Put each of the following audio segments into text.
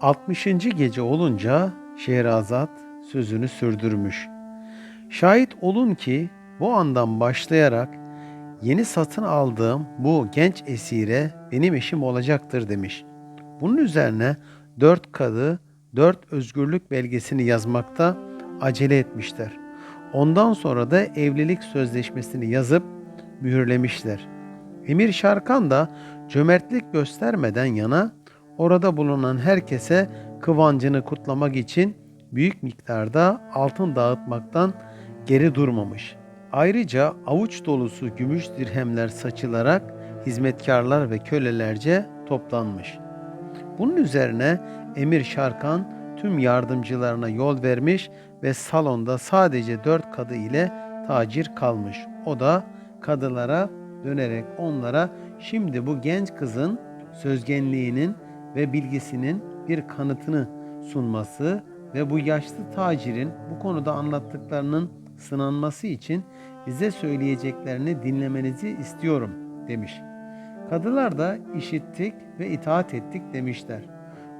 60. gece olunca Şehrazat sözünü sürdürmüş. Şahit olun ki bu andan başlayarak yeni satın aldığım bu genç esire benim eşim olacaktır demiş. Bunun üzerine dört kadı dört özgürlük belgesini yazmakta acele etmişler. Ondan sonra da evlilik sözleşmesini yazıp mühürlemişler. Emir Şarkan da cömertlik göstermeden yana orada bulunan herkese kıvancını kutlamak için büyük miktarda altın dağıtmaktan geri durmamış. Ayrıca avuç dolusu gümüş dirhemler saçılarak hizmetkarlar ve kölelerce toplanmış. Bunun üzerine Emir Şarkan tüm yardımcılarına yol vermiş ve salonda sadece dört kadı ile tacir kalmış. O da kadılara dönerek onlara şimdi bu genç kızın sözgenliğinin ve bilgisinin bir kanıtını sunması ve bu yaşlı tacirin bu konuda anlattıklarının sınanması için bize söyleyeceklerini dinlemenizi istiyorum demiş. Kadılar da işittik ve itaat ettik demişler.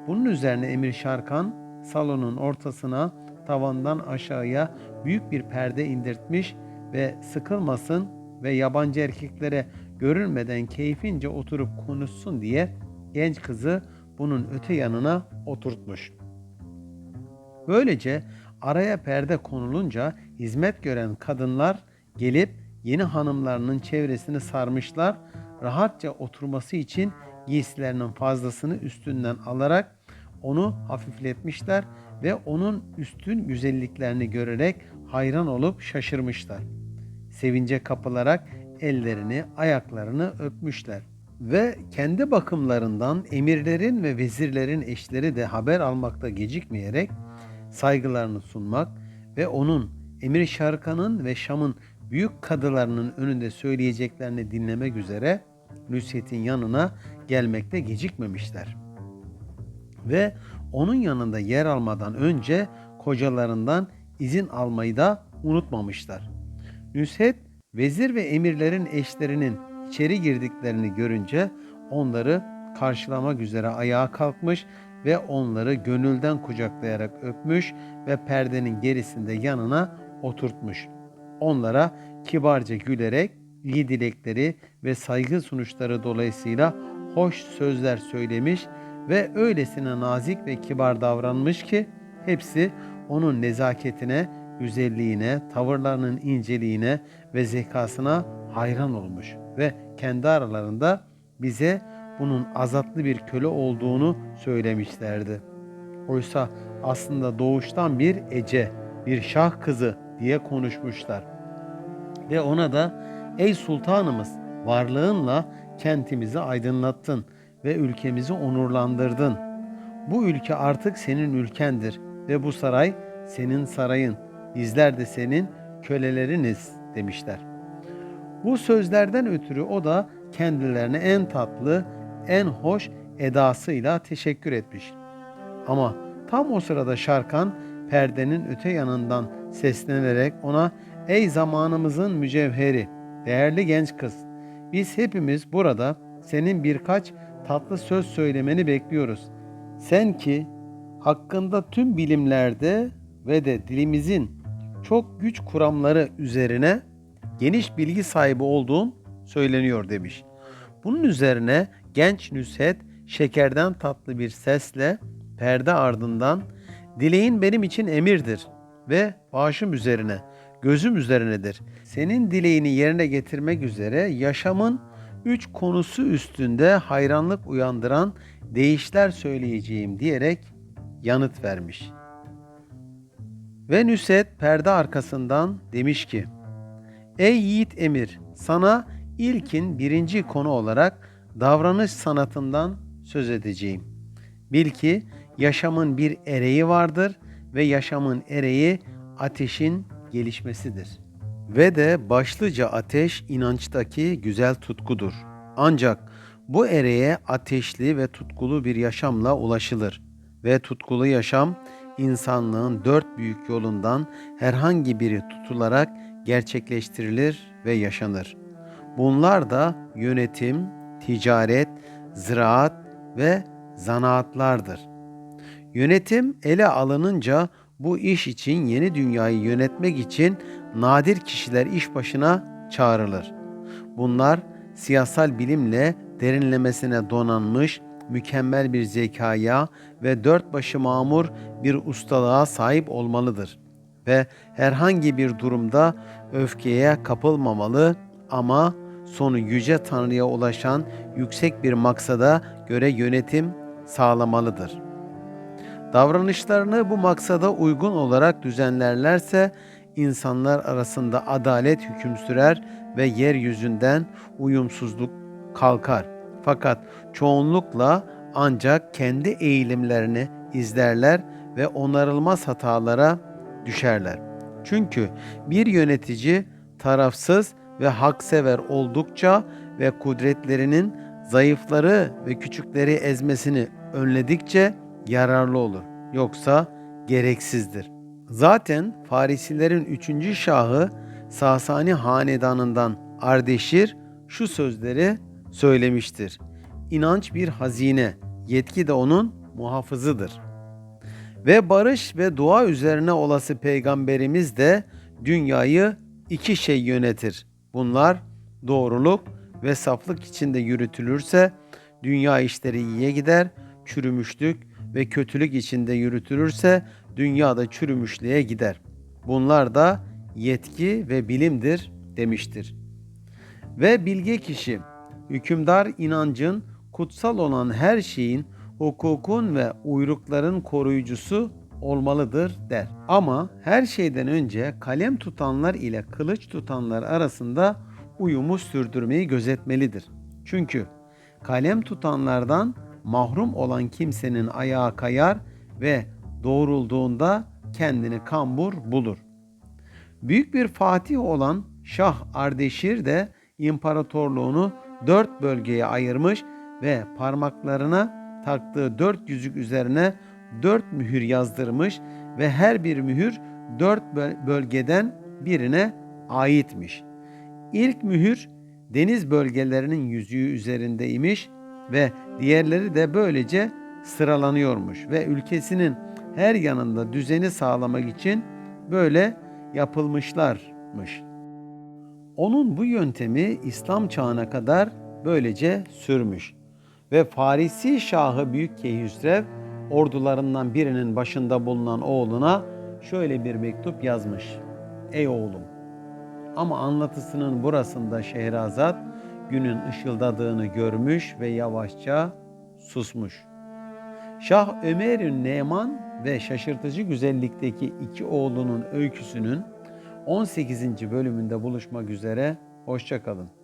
Bunun üzerine Emir Şarkan salonun ortasına tavandan aşağıya büyük bir perde indirtmiş ve sıkılmasın ve yabancı erkeklere görünmeden keyfince oturup konuşsun diye genç kızı bunun öte yanına oturtmuş. Böylece araya perde konulunca hizmet gören kadınlar gelip yeni hanımlarının çevresini sarmışlar. Rahatça oturması için giysilerinin fazlasını üstünden alarak onu hafifletmişler ve onun üstün güzelliklerini görerek hayran olup şaşırmışlar. Sevince kapılarak ellerini, ayaklarını öpmüşler ve kendi bakımlarından emirlerin ve vezirlerin eşleri de haber almakta gecikmeyerek saygılarını sunmak ve onun Emir Şarkan'ın ve Şam'ın büyük kadılarının önünde söyleyeceklerini dinlemek üzere Nusret'in yanına gelmekte gecikmemişler. Ve onun yanında yer almadan önce kocalarından izin almayı da unutmamışlar. Nusret, vezir ve emirlerin eşlerinin içeri girdiklerini görünce onları karşılamak üzere ayağa kalkmış ve onları gönülden kucaklayarak öpmüş ve perdenin gerisinde yanına oturtmuş. Onlara kibarca gülerek iyi dilekleri ve saygı sunuşları dolayısıyla hoş sözler söylemiş ve öylesine nazik ve kibar davranmış ki hepsi onun nezaketine, güzelliğine, tavırlarının inceliğine ve zekasına hayran olmuş ve kendi aralarında bize bunun azatlı bir köle olduğunu söylemişlerdi. Oysa aslında doğuştan bir ece, bir şah kızı diye konuşmuşlar. Ve ona da ey sultanımız varlığınla kentimizi aydınlattın ve ülkemizi onurlandırdın. Bu ülke artık senin ülkendir ve bu saray senin sarayın. Bizler de senin köleleriniz demişler. Bu sözlerden ötürü o da kendilerine en tatlı, en hoş edasıyla teşekkür etmiş. Ama tam o sırada Şarkan perdenin öte yanından seslenerek ona ''Ey zamanımızın mücevheri, değerli genç kız, biz hepimiz burada senin birkaç tatlı söz söylemeni bekliyoruz. Sen ki hakkında tüm bilimlerde ve de dilimizin çok güç kuramları üzerine geniş bilgi sahibi olduğun söyleniyor demiş. Bunun üzerine genç Nüshet şekerden tatlı bir sesle perde ardından dileğin benim için emirdir ve başım üzerine, gözüm üzerinedir. Senin dileğini yerine getirmek üzere yaşamın üç konusu üstünde hayranlık uyandıran değişler söyleyeceğim diyerek yanıt vermiş. Ve Nüset perde arkasından demiş ki, Ey yiğit emir, sana ilkin birinci konu olarak davranış sanatından söz edeceğim. Bil ki yaşamın bir ereği vardır ve yaşamın ereği ateşin gelişmesidir. Ve de başlıca ateş inançtaki güzel tutkudur. Ancak bu ereğe ateşli ve tutkulu bir yaşamla ulaşılır ve tutkulu yaşam insanlığın dört büyük yolundan herhangi biri tutularak gerçekleştirilir ve yaşanır. Bunlar da yönetim, ticaret, ziraat ve zanaatlardır. Yönetim ele alınınca bu iş için yeni dünyayı yönetmek için nadir kişiler iş başına çağrılır. Bunlar siyasal bilimle derinlemesine donanmış, mükemmel bir zekaya ve dört başı mamur bir ustalığa sahip olmalıdır ve herhangi bir durumda öfkeye kapılmamalı ama sonu yüce Tanrı'ya ulaşan yüksek bir maksada göre yönetim sağlamalıdır. Davranışlarını bu maksada uygun olarak düzenlerlerse insanlar arasında adalet hüküm sürer ve yeryüzünden uyumsuzluk kalkar. Fakat çoğunlukla ancak kendi eğilimlerini izlerler ve onarılmaz hatalara düşerler. Çünkü bir yönetici tarafsız ve haksever oldukça ve kudretlerinin zayıfları ve küçükleri ezmesini önledikçe yararlı olur. Yoksa gereksizdir. Zaten Farisilerin üçüncü şahı Sasani hanedanından Ardeşir şu sözleri söylemiştir. İnanç bir hazine, yetki de onun muhafızıdır. Ve barış ve dua üzerine olası peygamberimiz de dünyayı iki şey yönetir. Bunlar doğruluk ve saflık içinde yürütülürse dünya işleri iyiye gider, çürümüşlük ve kötülük içinde yürütülürse dünyada çürümüşlüğe gider. Bunlar da yetki ve bilimdir demiştir. Ve bilge kişi, hükümdar inancın kutsal olan her şeyin, hukukun ve uyrukların koruyucusu olmalıdır der. Ama her şeyden önce kalem tutanlar ile kılıç tutanlar arasında uyumu sürdürmeyi gözetmelidir. Çünkü kalem tutanlardan mahrum olan kimsenin ayağı kayar ve doğrulduğunda kendini kambur bulur. Büyük bir fatih olan Şah Ardeşir de imparatorluğunu dört bölgeye ayırmış ve parmaklarına taktığı dört yüzük üzerine dört mühür yazdırmış ve her bir mühür dört bölgeden birine aitmiş. İlk mühür deniz bölgelerinin yüzüğü üzerindeymiş ve diğerleri de böylece sıralanıyormuş ve ülkesinin her yanında düzeni sağlamak için böyle yapılmışlarmış. Onun bu yöntemi İslam çağına kadar böylece sürmüş ve Farisi Şahı Büyük Keyhüsrev ordularından birinin başında bulunan oğluna şöyle bir mektup yazmış. Ey oğlum! Ama anlatısının burasında Şehrazat günün ışıldadığını görmüş ve yavaşça susmuş. Şah Ömer'in Neman ve şaşırtıcı güzellikteki iki oğlunun öyküsünün 18. bölümünde buluşmak üzere. Hoşçakalın.